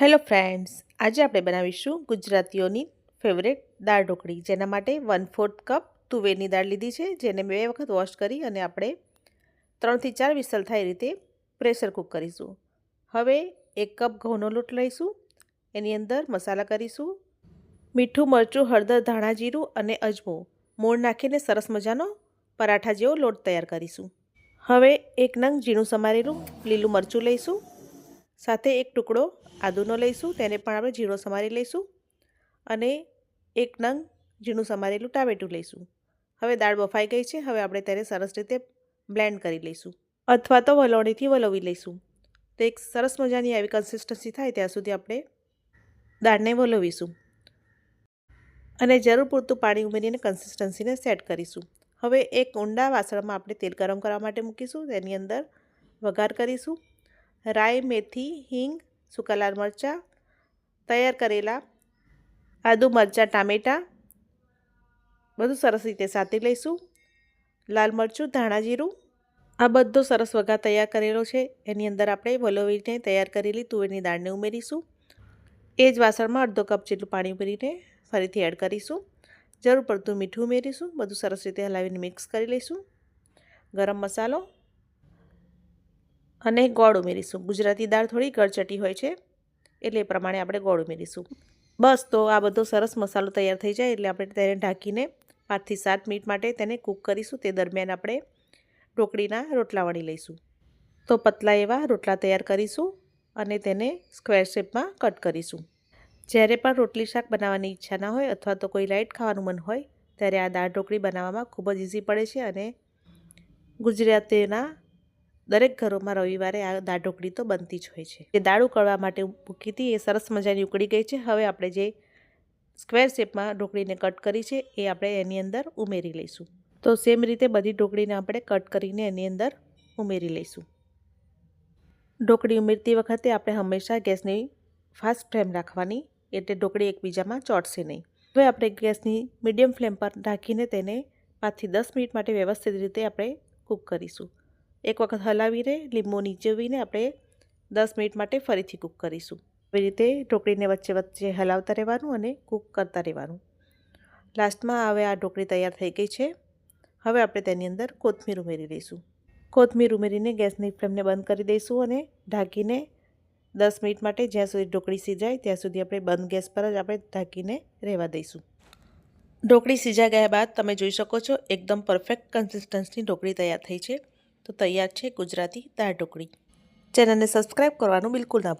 Hello friends, આજે આપણે બનાવીશું ગુજરાતીઓની ફેવરેટ દાળ ઢોકળી. જેના માટે વન ફોર્થ કપ તુવેરની દાળ લીધી છે, જેને બે વખત વોશ કરી અને આપણે ત્રણથી ચાર વિસલ થાય રીતે પ્રેશર કૂક કરીશું. હવે એક કપ ઘઉંનો લોટ લઈશું, એની અંદર મસાલા કરીશું, મીઠું મરચું, હળદર, ધાણા જીરું અને અજમો. મૂળ નાખીને સરસ મજાનો પરાઠા જેવો લોટ તૈયાર કરીશું. હવે એક નંગ ઝીણું સમારેલું લીલું મરચું લઈશું. સાથે એક ટુકડો આદુનો લઈશું, તેને પણ આપણે ઝીણો સમારી લઈશું અને એક નંગ ઝીણું સમારેલું ટામેટું લઈશું. હવે દાળ બફાઈ ગઈ છે, હવે આપણે તેને સરસ રીતે બ્લેન્ડ કરી લઈશું અથવા તો વલોણીથી વલોવી લઈશું. તો એક સરસ મજાની આવી કન્સિસ્ટન્સી થાય ત્યાં સુધી આપણે દાળને વલોવીશું અને જરૂર પૂરતું પાણી ઉમેરીને કન્સિસ્ટન્સીને સેટ કરીશું. હવે એક ઊંડા વાસણમાં આપણે તેલ ગરમ કરવા માટે મૂકીશું, તેની અંદર વઘાર કરીશું. રાઈ, મેથી, હિંગ, સૂકા લાલ મરચાં, તૈયાર કરેલા આદુ મરચાં, ટામેટાં, બધું સરસ રીતે સાતી લઈશું. લાલ મરચું, ધાણા જીરું, આ બધો સરસ વઘાર તૈયાર કરેલો છે. એની અંદર આપણે વલોવીને તૈયાર કરેલી તુવેરની દાળને ઉમેરીશું. એ જ વાસણમાં અડધો કપ જેટલું પાણી ઉમેરીને ફરીથી એડ કરીશું. જરૂર પડતું મીઠું ઉમેરીશું. બધું સરસ રીતે હલાવીને મિક્સ કરી લઈશું. ગરમ મસાલો અને ગોળ ઉમેરીશું. ગુજરાતી દાળ થોડી ગળચટી હોય છે, એટલે એ પ્રમાણે આપણે ગોળ ઉમેરીશું. બસ, તો આ બધો સરસ મસાલો તૈયાર થઈ જાય, એટલે આપણે તેને ઢાંકીને પાંચથી સાત મિનિટ માટે તેને કૂક કરીશું. તે દરમિયાન આપણે ઢોકળીના રોટલા વણી લઈશું. તો પતલા એવા રોટલા તૈયાર કરીશું અને તેને સ્ક્વેર શેપમાં કટ કરીશું. જ્યારે પણ રોટલી શાક બનાવવાની ઈચ્છા ના હોય અથવા તો કોઈ લાઇટ ખાવાનું મન હોય, ત્યારે આ દાળ ઢોકળી બનાવવામાં ખૂબ જ ઇઝી પડે છે અને ગુજરાતીના દરેક ઘરોમાં રવિવારે આ દાળ ઢોકળી તો બનતી જ હોય છે. જે દાળ ઉકળવા માટે મૂકી હતી એ સરસ મજાની ઉકળી ગઈ છે. હવે આપણે જે સ્ક્વેર શેપમાં ઢોકળીને કટ કરી છે એ આપણે એની અંદર ઉમેરી લઈશું. તો સેમ રીતે બધી ઢોકળીને આપણે કટ કરીને એની અંદર ઉમેરી લઈશું. ઢોકળી ઉમેરતી વખતે આપણે હંમેશા ગેસની ફાસ્ટ ફ્લેમ રાખવાની, એટલે ઢોકળી એકબીજામાં ચોટશે નહીં. હવે આપણે ગેસની મીડિયમ ફ્લેમ પર રાખીને તેને પાંચથી દસ મિનિટ માટે વ્યવસ્થિત રીતે આપણે કૂક કરીશું. એક વખત હલાવીને લીંબુ નીચવીને આપણે દસ મિનિટ માટે ફરીથી કૂક કરીશું. એવી રીતે ઢોકળીને વચ્ચે વચ્ચે હલાવતા રહેવાનું અને કૂક કરતા રહેવાનું. લાસ્ટમાં હવે આ ઢોકળી તૈયાર થઈ ગઈ છે. હવે આપણે તેની અંદર કોથમીર ઉમેરી દઈશું કોથમીર ઉમેરીને ગેસની ફ્લેમને બંધ કરી દઈશું અને ઢાંકીને દસ મિનિટ માટે જ્યાં સુધી ઢોકળી સીજાય ત્યાં સુધી આપણે બંધ ગેસ પર જ આપણે ઢાંકીને રહેવા દઈશું. ઢોકળી સીજા ગયા બાદ તમે જોઈ શકો છો, એકદમ પરફેક્ટ કન્સિસ્ટન્સની ઢોકળી તૈયાર થઈ છે. તો તૈયાર છે ગુજરાતી દાળ ઢોકળી. ચેનલને સબસ્ક્રાઈબ કરવાનું બિલકુલ ના ભૂલ